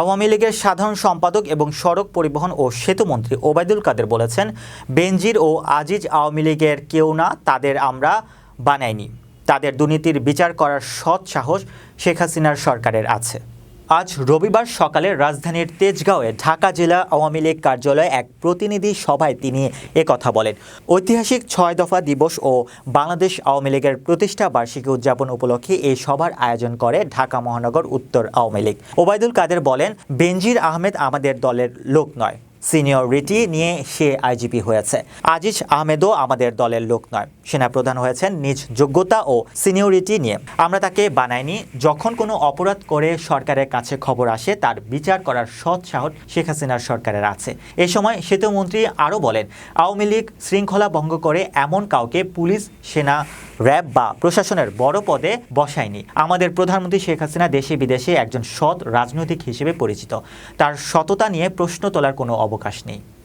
আওয়ামী লীগের সাধারণ সম্পাদক এবং সড়ক পরিবহন ও সেতুমন্ত্রী ওবায়দুল কাদের বলেছেন, বেনজির ও আজিজ আওয়ামী লীগের কেউ না, তাদের আমরা বানাইনি। তাদের দুর্নীতির বিচার করার সৎ সাহস শেখ হাসিনার সরকারের আছে। আজ রবিবার সকালে রাজধানীর তেজগাঁওয়ে ঢাকা জেলা আওয়ামী লীগ কার্যালয়ে এক প্রতিনিধি সভায় তিনি কথা বলেন। ঐতিহাসিক ছয় দফা দিবস ও বাংলাদেশ আওয়ামী লীগের প্রতিষ্ঠা বার্ষিকী উদযাপন উপলক্ষে এই সভার আয়োজন করে ঢাকা মহানগর উত্তর আওয়ামী লীগ। ওবায়দুল কাদের বলেন, বেনজির আহমেদ আমাদের দলের লোক নয়। সিনিয়রিটি নিয়ে সে আইজিপি হয়েছে। আজিজ আহমেদও আমাদের দলের লোক নয়। সেনাপ্রধান হয়েছেন নিজ যোগ্যতা ও সিনিয়রিটি নিয়ে। আমরা তাকে বানাইনি। যখন কোনো অপরাধ করে সরকারের কাছে খবর আসে, তার বিচার করার সৎ সাহস শেখ হাসিনার সরকারের আছে। এ সময় সেতুমন্ত্রী আরও বলেন, আওয়ামী লীগ শৃঙ্খলা ভঙ্গ করে এমন কাউকে পুলিশ, সেনা র্যাব বা প্রশাসনের বড় পদে বসায়নি। আমাদের প্রধানমন্ত্রী শেখ হাসিনা দেশে বিদেশে একজন সৎ রাজনৈতিক হিসেবে পরিচিত। তার সততা নিয়ে প্রশ্ন তোলার কোনো অবকাশ নেই।